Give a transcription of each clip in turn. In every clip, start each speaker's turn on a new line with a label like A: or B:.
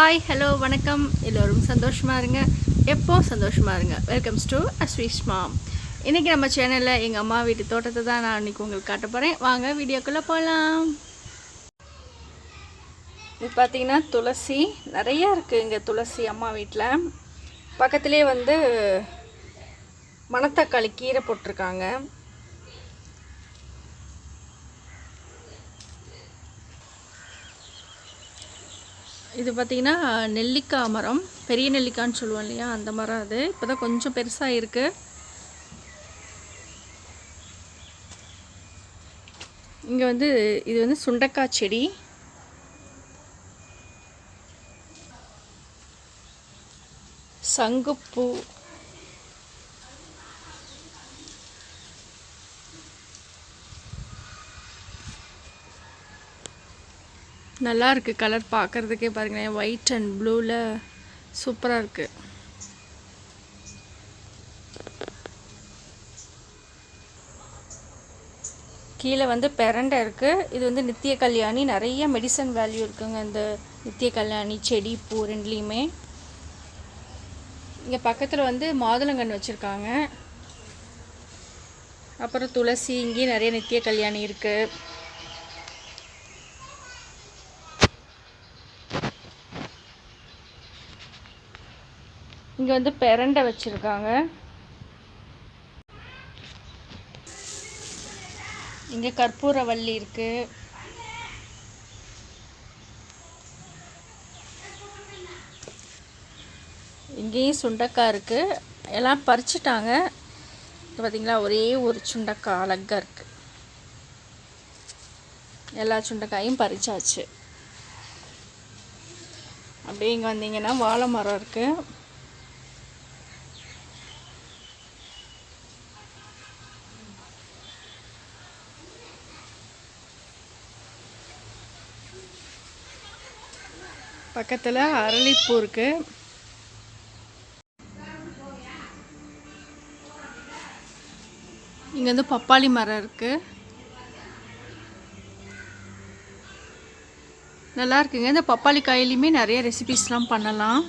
A: Hi hello வணக்கம். எல்லோரும் சந்தோஷமாக இருங்க. எப்போ சந்தோஷமாக இருங்க? வெல்கம்ஸ் டு அஸ்வீஸ் மாம் இன்றைக்கி நம்ம சேனலில் எங்கள் அம்மா வீட்டு தோட்டத்தை தான் நான் இன்றைக்கி உங்களுக்கு காட்ட போகிறேன் வாங்க வீடியோக்குள்ளே போகலாம் இது பார்த்திங்கன்னா துளசி. நிறையா இருக்குது இங்கே துளசி அம்மா வீட்டில் பக்கத்துலேயே வந்து மணத்தக்காளி கீரை போட்டிருக்காங்க. இது பார்த்திங்கன்னா நெல்லிக்காய் மரம். பெரிய நெல்லிக்காய்ன்னு சொல்லுவோம் இல்லையா? அந்த மரம் அது. இப்போ தான் கொஞ்சம் பெருசாக இருக்குது இங்கே வந்து இது வந்து சுண்டக்காய் செடி. சங்குப்பூ. நல்லா இருக்கு கலர் பார்க்குறதுக்கே பாருங்களேன். ஒயிட் அண்ட் ப்ளூவில் சூப்பராக இருக்கு. கீழே வந்து பெரண்டை இருக்குது இது வந்து நித்திய கல்யாணி. நிறைய மெடிசன் வேல்யூ இருக்குங்க இந்த நித்திய கல்யாணி செடி பூ ரெண்டுலேயுமே. இங்கே பக்கத்தில் வந்து மாதுளங்கன்று வச்சுருக்காங்க. அப்புறம் துளசி இங்கேயும் நிறைய நித்திய கல்யாணி இருக்குது இங்கே வந்து பெரண்டை வச்சுருக்காங்க. இங்கே கற்பூரவள்ளி இருக்கு. இங்கேயும் சுண்டக்காய் இருக்குது எல்லாம் பறிச்சிட்டாங்க. இப்போ பார்த்தீங்களா ஒரே ஒரு சுண்டக்காய் அழகாக இருக்குது எல்லா சுண்டைக்காயும் பறிச்சாச்சு. அப்படியே இங்கே வந்தீங்கன்னா வாழை மரம் இருக்குது பக்கத்தில் அரளிப்பூ இருக்கு. இங்கே வந்து பப்பாளி மரம் இருக்கு. நல்லா இருக்குங்க. இந்த பப்பாளி காயிலையுமே நிறைய ரெசிபிஸ்லாம் பண்ணலாம்.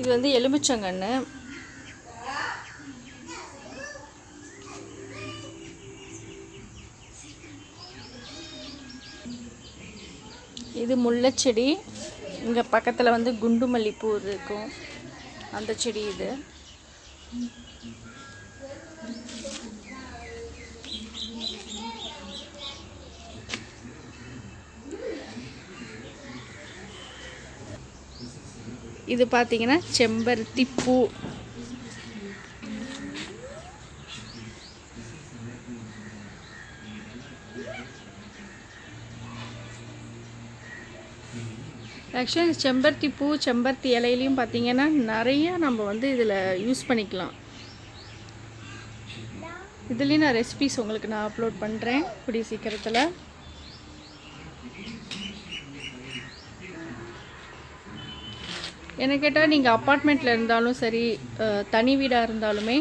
A: இது வந்து எலுமிச்சங்கன்று இது முல்லைச்செடி. இங்கே பக்கத்தில் வந்து குண்டு மல்லிப்பூ இருக்கும். அந்த செடி இது. இது பார்த்தீங்கன்னா செம்பருத்தி பூ. ஆக்சுவலி இந்த செம்பருத்தி பூ செம்பருத்தி இலையிலையும் பார்த்தீங்கன்னா நிறையா நம்ம வந்து இதில் யூஸ் பண்ணிக்கலாம். இதுலேயும் நான் ரெசிபிஸ் உங்களுக்கு நான் அப்லோட் பண்ணுறேன் கூடிய சீக்கிரத்தில். என்ன கேட்டால் நீங்கள் அப்பார்ட்மெண்ட்டில் இருந்தாலும் சரி தனி வீடாக இருந்தாலுமே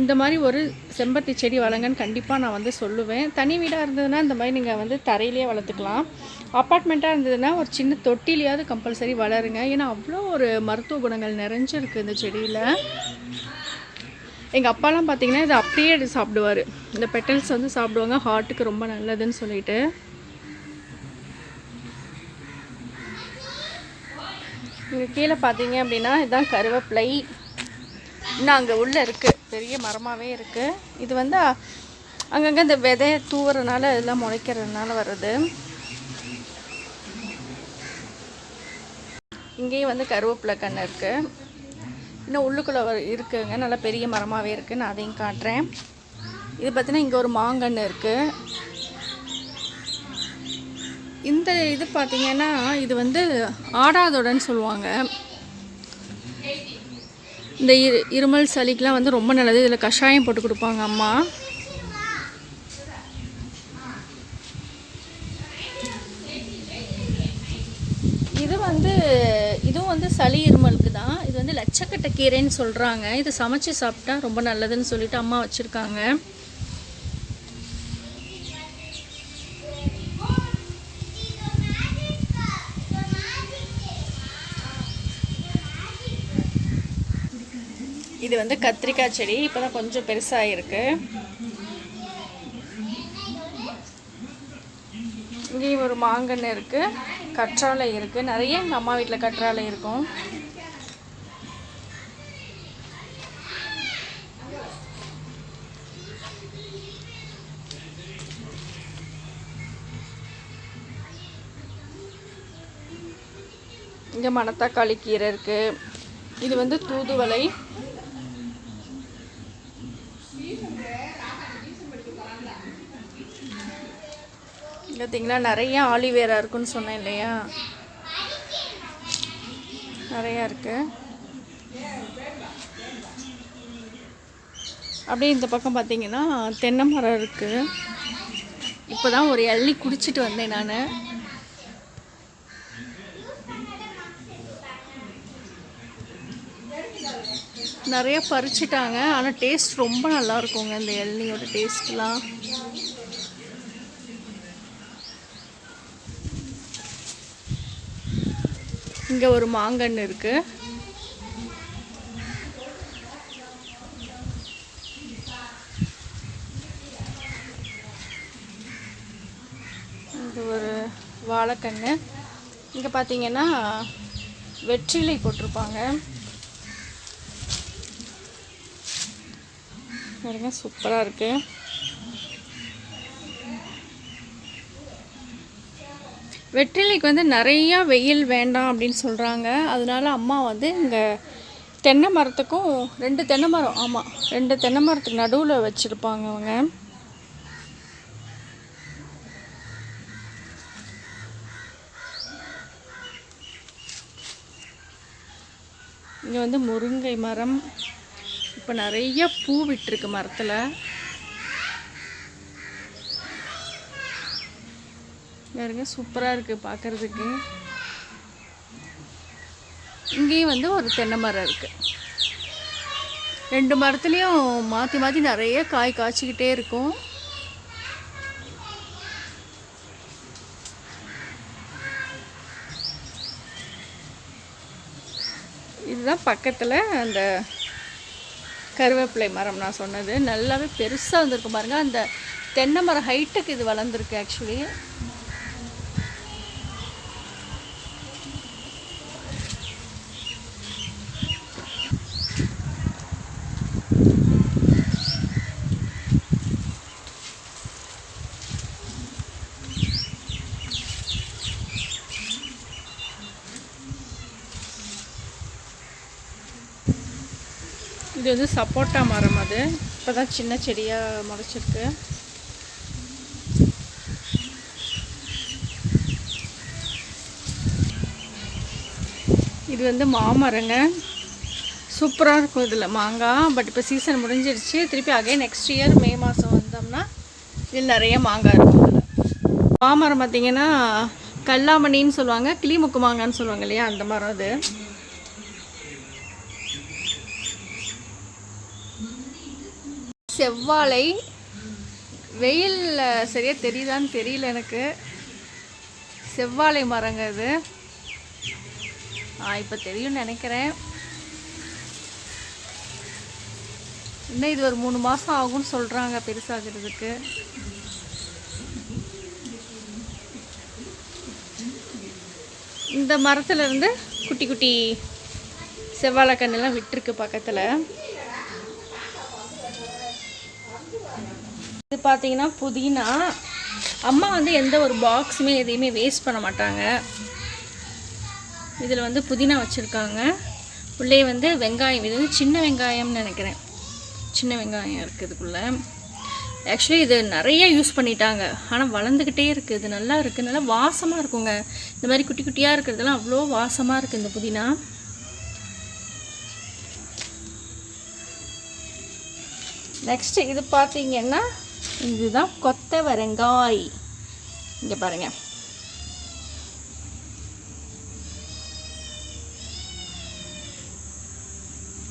A: இந்த மாதிரி ஒரு செம்பருத்தி செடி வளங்கன்னு கண்டிப்பாக நான் வந்து சொல்லுவேன். தனி வீடாக இருந்ததுன்னா இந்த மாதிரி நீங்கள் வந்து தரையிலே வளர்த்துக்கலாம். அப்பார்ட்மெண்ட்டாக இருந்ததுன்னா ஒரு சின்ன தொட்டிலையாவது கம்பல்சரி வளருங்க. ஏன்னா அவ்வளோ ஒரு மருத்துவ குணங்கள் நிறைஞ்சிருக்கு இந்த செடியில். எங்கள் அப்பாலாம் பார்த்தீங்கன்னா இதை அப்படியே சாப்பிடுவார். இந்த பெட்டல்ஸ் வந்து சாப்பிடுவாங்க. ஹார்ட்டுக்கு ரொம்ப நல்லதுன்னு சொல்லிட்டு. இங்கே கீழே பார்த்தீங்க அப்படின்னா இதுதான் கருவேப்பிலை. இன்னும் அங்கே உள்ளே இருக்குது பெரிய மரமாகவே இருக்குது இது வந்து அங்கங்கே இந்த விதையை தூவுறதுனால இதெல்லாம் முளைக்கிறதுனால வருது இங்கேயும் வந்து கருவேப்பிலை கன்று இருக்குது இன்னும் உள்ளுக்குள்ளே இருக்குங்க. நல்லா பெரிய மரமாகவே இருக்குது நான் அதையும் காட்டுறேன். இது பார்த்தீங்கன்னா இங்கே ஒரு மாங்கன்று இருக்குது இந்த இது பார்த்திங்கன்னா இது வந்து ஆடாதொடன்னு சொல்லுவாங்க. இந்த இரு இருமல் சளிக்கெலாம் வந்து ரொம்ப நல்லது. இதில் கஷாயம் போட்டு கொடுப்பாங்க அம்மா. இது வந்து இதுவும் வந்து சளி இருமலுக்கு தான். இது வந்து லட்சக்கட்டை கீரைன்னு சொல்கிறாங்க இது சமைச்சு சாப்பிட்டா ரொம்ப நல்லதுன்னு சொல்லிட்டு அம்மா வச்சுருக்காங்க. இது வந்து கத்திரிக்காய் செடி இப்போ தான் கொஞ்சம் பெருசாகிருக்கு இங்கேயும் ஒரு மாங்கன்று இருக்குது கற்றாழை இருக்குது நிறைய எங்கள் அம்மா வீட்டில் கற்றாழை இருக்கும். இங்கே மணத்தக்காளி கீரை இருக்குது இது வந்து தூதுவளை. பார்த்தீங்களா நிறைய ஆலிவேரா இருக்குன்னு சொன்னேன் இல்லையா? நிறையா இருக்கு. அப்படியே இந்த பக்கம் பார்த்தீங்கன்னா தென்னை மரம் இருக்குது இப்போ தான் ஒரு எள்ளி குடிச்சிட்டு வந்தேன் நான். நிறைய பறிச்சிட்டாங்க. ஆனால் டேஸ்ட் ரொம்ப நல்லா இருக்குங்க இந்த எள்ளியோட டேஸ்ட்லாம் இங்கே ஒரு மாங்கன்று இருக்கு. இது ஒரு வாழைக்கன்று இங்கே பார்த்தீங்கன்னா வெற்றிலை போட்டிருப்பாங்க. பாருங்க சூப்பராக இருக்குது வெற்றிலைக்கு வந்து நிறையா வெயில் வேண்டாம் அப்படின்னு சொல்கிறாங்க அதனால அம்மா வந்து இங்கே தென்னை மரத்துக்கும் ரெண்டு தென்னை மரம் ஆமாம் ரெண்டு தென்னை மரத்துக்கு நடுவில் வச்சுருப்பாங்க அவங்க. இங்கே வந்து முருங்கை மரம். இப்போ நிறைய பூ விட்டுருக்கு மரத்தில். பாருங்க சூப்பராக இருக்குது பார்க்குறதுக்கு இங்கேயும் வந்து ஒரு தென்னை மரம் இருக்குது ரெண்டு மரத்துலேயும் மாற்றி மாற்றி நிறைய காய் காய்ச்சிக்கிட்டே இருக்கும். இதுதான் பக்கத்தில் அந்த கருவேப்பிலை மரம் நான் சொன்னது. நல்லாவே பெருசாக வந்திருக்கு பாருங்க. அந்த தென்னை மரம் ஹைட்டுக்கு இது வளர்ந்துருக்கு ஆக்சுவலி இது வந்து சப்போட்டா மரம் அது. இப்போ தான் சின்ன செடியாக முளைச்சிருக்கு. இது வந்து மாமரங்க. சூப்பராக இருக்கும் இதில் மாங்காய். பட் இப்போ சீசன் முடிஞ்சிருச்சு. திருப்பி அகைன் நெக்ஸ்ட் இயர் மே மாதம் வந்தோம்னா இதில் நிறைய மாங்காய் இருக்கும் இதில். மாமரம் பார்த்திங்கன்னா கல்லாமணின்னு சொல்லுவாங்க கிளிமுக்கு மாங்கான்னு சொல்லுவாங்க இல்லையா அந்த மரம் அது. செவ்வாழை. வெயிலில் சரியாக தெரியுதான்னு தெரியல எனக்கு. செவ்வாழை மரங்க இது. ஆ இப்போ தெரியும்னு நினைக்கிறேன். இன்னும் இது ஒரு மூணு மாதம் ஆகும்னு சொல்கிறாங்க பெருசாகிறதுக்கு. இந்த மரத்துலேருந்து குட்டி குட்டி செவ்வாழை கண்ணெல்லாம் விட்டுருக்கு பக்கத்தில். இது பார்த்தீங்கன்னா புதினா. அம்மா வந்து எந்த ஒரு பாக்ஸுமே எதையுமே வேஸ்ட் பண்ண மாட்டாங்க. இதில் வந்து புதினா வச்சுருக்காங்க. உள்ளே வந்து வெங்காயம். இது வந்து சின்ன வெங்காயம்னு நினைக்கிறேன். சின்ன வெங்காயம் இருக்குது இதுக்குள்ளே. ஆக்சுவலி இது நிறைய யூஸ் பண்ணிட்டாங்க. ஆனால் வளர்ந்துக்கிட்டே இருக்குது இது நல்லா இருக்குது நல்லா வாசமாக இருக்குங்க. இந்த மாதிரி குட்டி குட்டியாக இருக்கிறதெல்லாம் அவ்வளோ வாசமாக இருக்குது இந்த புதினா. நெக்ஸ்ட்டு இது பார்த்தீங்கன்னா இதுதான் கொத்தவரங்காய் இங்கே பாருங்க.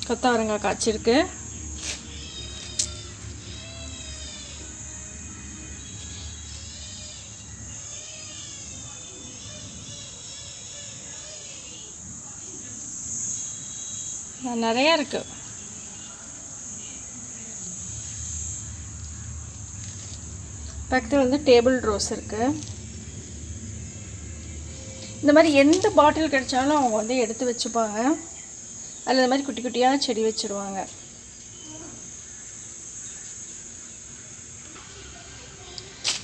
A: கொத்தவரங்காய் காய்ச்சிருக்கு. நிறையா இருக்குது பக்கத்தில் வந்து டேபிள் ரோஸ் இருக்குது இந்த மாதிரி எந்த பாட்டில் கிடைச்சாலும் அவங்க வந்து எடுத்து வச்சுப்பாங்க. அதில் இந்த மாதிரி குட்டி குட்டியாக செடி வச்சுருவாங்க.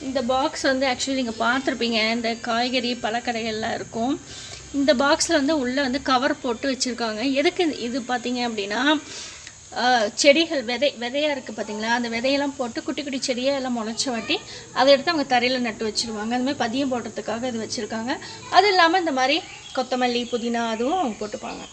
A: இந்த பாக்ஸ் வந்து ஆக்சுவலி நீங்கள் பார்த்துருப்பீங்க. இந்த காய்கறி பழக்கடைகள்லாம் இருக்கும். இந்த பாக்ஸில் வந்து உள்ளே வந்து கவர் போட்டு வச்சுருக்காங்க. எதுக்கு இது பார்த்தீங்க அப்படின்னா செடிகள் விதை விதையாக இருக்குது பார்த்தீங்களா அந்த விதையெல்லாம் போட்டு குட்டி குட்டி செடியாக எல்லாம் முளைச்ச வாட்டி அதை எடுத்து அவங்க தரையில் நட்டு வச்சுருவாங்க. அதுமாதிரி பதியம் போடுறதுக்காக இது வச்சுருக்காங்க. அது இல்லாமல் இந்த மாதிரி கொத்தமல்லி புதினா அதுவும் அவங்க போட்டுப்பாங்க.